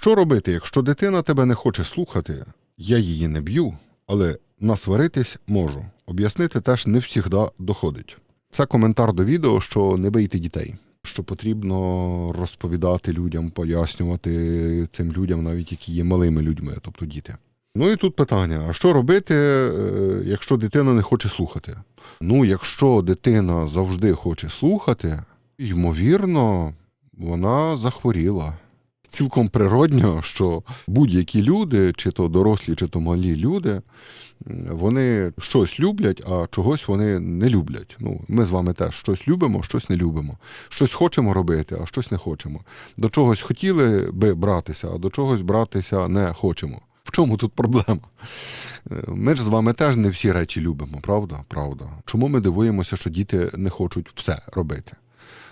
Що робити, якщо дитина тебе не хоче слухати? Я її не б'ю, але насваритись можу. Об'яснити теж не завжди доходить. Це коментар до відео, що не бийте дітей. Що потрібно розповідати людям, пояснювати цим людям, навіть які є малими людьми, тобто діти. Ну і тут питання: а що робити, е, якщо дитина не хоче слухати? Ну, якщо дитина завжди хоче слухати, ймовірно, вона захворіла. Цілком природньо, що будь-які люди, чи то дорослі, чи то малі люди, вони щось люблять, а чогось вони не люблять. Ну, ми з вами теж щось любимо, щось не любимо. Щось хочемо робити, а щось не хочемо. До чогось хотіли би братися, а до чогось братися не хочемо. В чому тут проблема? Е, Ми ж з вами теж не всі речі любимо, правда? Правда. Чому ми дивуємося, що діти не хочуть все робити?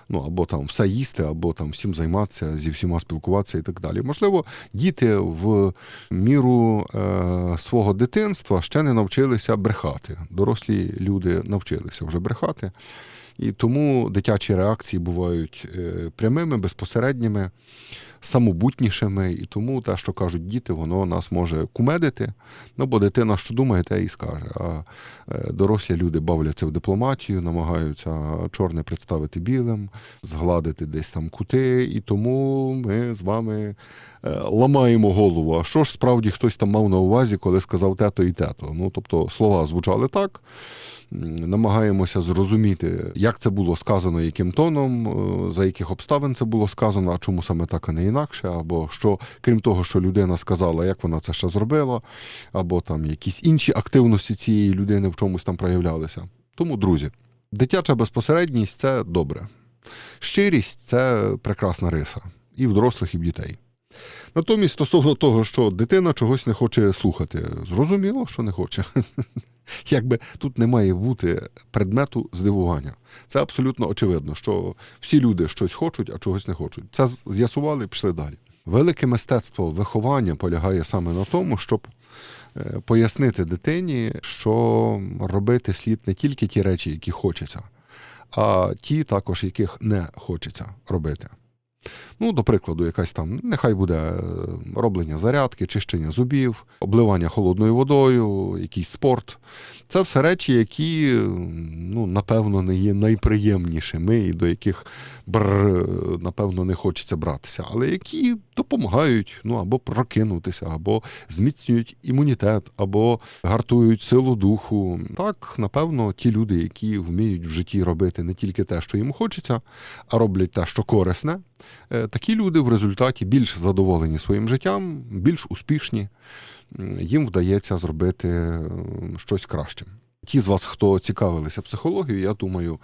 Ну, або там все їсти, або там всім займатися, зі всіма спілкуватися і так далі. Можливо, діти в міру е, свого дитинства ще не навчилися брехати. Дорослі люди навчилися вже брехати. І тому дитячі реакції бувають е, прямими, безпосередніми, самобутнішими. І тому те, що кажуть діти, воно нас може кумедити. Ну, бо дитина, що думає, те і скаже. А е, дорослі люди бавляться в дипломатію, намагаються чорне представити білим, згладити десь там кути. І тому ми з вами е, ламаємо голову. А що ж справді хтось там мав на увазі, коли сказав тето і тето? Ну, тобто слова звучали так. Намагаємося зрозуміти, як це було сказано, яким тоном, е, за яких обставин це було сказано, а чому саме так, а не інакше, або що, крім того, що людина сказала, як вона це ще зробила, або там якісь інші активності цієї людини в чомусь там проявлялися. Тому, друзі, дитяча безпосередність це добре. Щирість це прекрасна риса і в дорослих, і в дітей. Натомість, стосовно того, що дитина чогось не хоче слухати, зрозуміло, що не хоче. Якби тут не має бути предмету здивування. Це абсолютно очевидно, що всі люди щось хочуть, а чогось не хочуть. Це з'ясували і пішли далі. Велике мистецтво виховання полягає саме на тому, щоб е, пояснити дитині, що робити слід не тільки ті речі, які хочеться, а ті також, яких не хочеться робити. Ну, до прикладу, якась там, нехай буде е, роблення зарядки, чищення зубів, обливання холодною водою, якийсь спорт. Це все речі, які, ну, напевно, не є найприємнішими і до яких бр, напевно, не хочеться братися, але які допомагають ну, або прокинутися, або зміцнюють імунітет, або гартують силу духу. Так, напевно, ті люди, які вміють в житті робити не тільки те, що їм хочеться, а роблять те, що корисне. Е, Такі люди в результаті більш задоволені своїм життям, більш успішні, їм вдається зробити щось кращим. Ті з вас, хто цікавилися психологією, я думаю,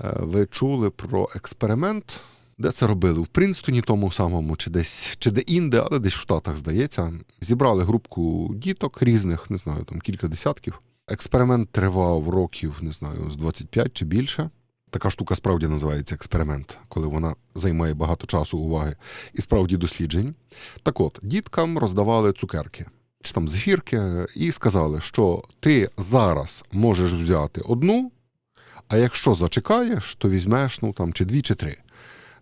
е, ви чули про експеримент, де це робили в Принстоні, тому самому, чи десь чи де інде, але десь в Штатах, здається. Зібрали групку діток різних, не знаю, там кілька десятків. Експеримент тривав років, не знаю, з 25 чи більше. Така штука справді називається експеримент, коли вона займає багато часу, уваги і справді досліджень. Так от, діткам роздавали цукерки чи там зефірки, і сказали, що ти зараз можеш взяти одну, а якщо зачекаєш, то візьмеш ну, там, чи дві, чи три.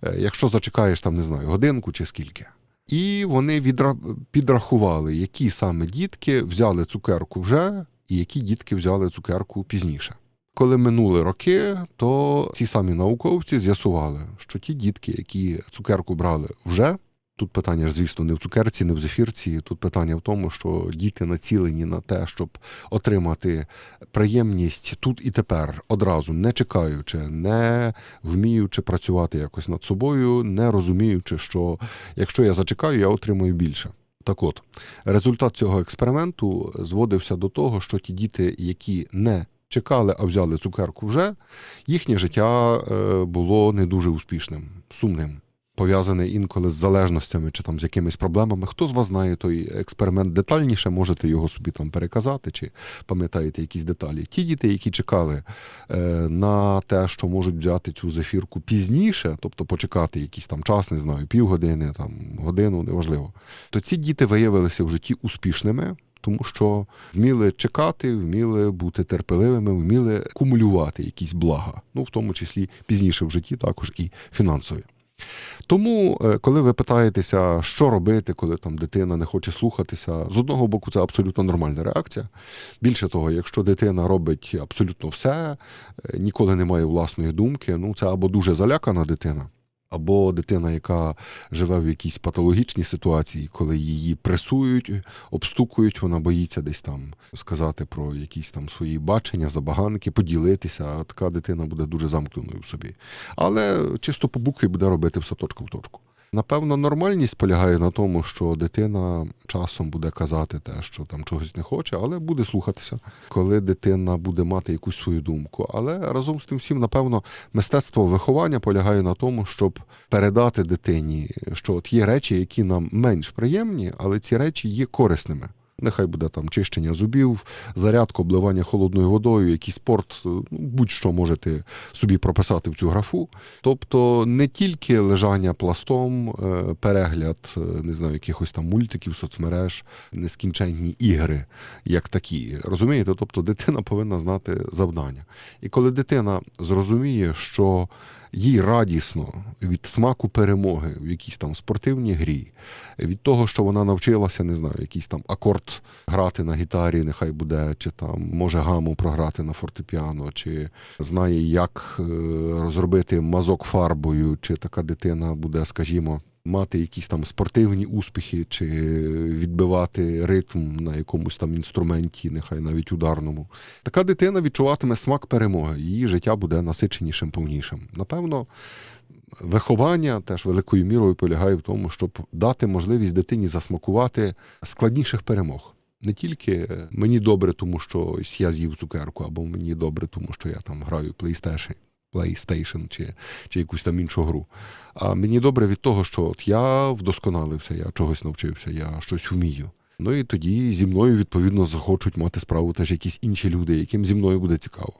Е, Якщо зачекаєш там, не знаю, годинку чи скільки. І вони відра... підрахували, які саме дітки взяли цукерку вже, і які дітки взяли цукерку пізніше. Коли минули роки, то ці самі науковці з'ясували, що ті дітки, які цукерку брали вже, тут питання звісно, не в цукерці, не в зефірці. Тут питання в тому, що діти націлені на те, щоб отримати приємність тут і тепер, одразу, не чекаючи, не вміючи працювати якось над собою, не розуміючи, що якщо я зачекаю, я отримую більше. Так от, результат цього експерименту зводився до того, що ті діти, які не чекали, а взяли цукерку вже, їхнє життя е, було не дуже успішним, сумним. Пов'язане інколи з залежностями чи там з якимись проблемами. Хто з вас знає той експеримент детальніше, можете його собі там переказати, чи пам'ятаєте якісь деталі. Ті діти, які чекали е, на те, що можуть взяти цю зефірку пізніше, тобто почекати якийсь там час, не знаю, півгодини, там годину, неважливо, то ці діти виявилися в житті успішними. Тому що вміли чекати, вміли бути терпеливими, вміли кумулювати якісь блага, ну в тому числі пізніше в житті, також і фінансові. Тому, е, коли ви питаєтеся, що робити, коли там дитина не хоче слухатися, з одного боку, це абсолютно нормальна реакція. Більше того, якщо дитина робить абсолютно все, е, ніколи не має власної думки, ну це або дуже залякана дитина. Або дитина, яка живе в якійсь патологічній ситуації, коли її пресують, обстукують, вона боїться десь там сказати про якісь там свої бачення, забаганки, поділитися. А така дитина буде дуже замкненою в собі. Але чисто по букві буде робити все точку в точку. Напевно, нормальність полягає на тому, що дитина часом буде казати те, що там чогось не хоче, але буде слухатися, коли дитина буде мати якусь свою думку. Але разом з тим всім, напевно, мистецтво виховання полягає на тому, щоб передати дитині, що от є речі, які нам менш приємні, але ці речі є корисними. Нехай буде там чищення зубів, зарядка, обливання холодною водою, якийсь спорт, ну, будь-що можете собі прописати в цю графу. Тобто не тільки лежання пластом, е, перегляд, е, не знаю, якихось там мультиків, соцмереж, нескінченні ігри, як такі. Розумієте? Тобто дитина повинна знати завдання. І коли дитина зрозуміє, що їй радісно від смаку перемоги в якійсь там спортивній грі, від того, що вона навчилася, не знаю, якийсь там акорд грати на гітарі, нехай буде, чи там може гаму програти на фортепіано, чи знає, як е, розробити мазок фарбою, чи така дитина буде, скажімо. Мати якісь там спортивні успіхи, чи відбивати ритм на якомусь там інструменті, нехай навіть ударному. Така дитина відчуватиме смак перемоги, її життя буде насиченішим, повнішим. Напевно, виховання теж великою мірою полягає в тому, щоб дати можливість дитині засмакувати складніших перемог. Не тільки мені добре, тому що я з'їв цукерку, або мені добре, тому що я там граю PlayStation, PlayStation чи, чи якусь там іншу гру. А мені добре від того, що от я вдосконалився, я чогось навчився, я щось вмію. Ну і тоді зі мною відповідно захочуть мати справу теж якісь інші люди, яким зі мною буде цікаво.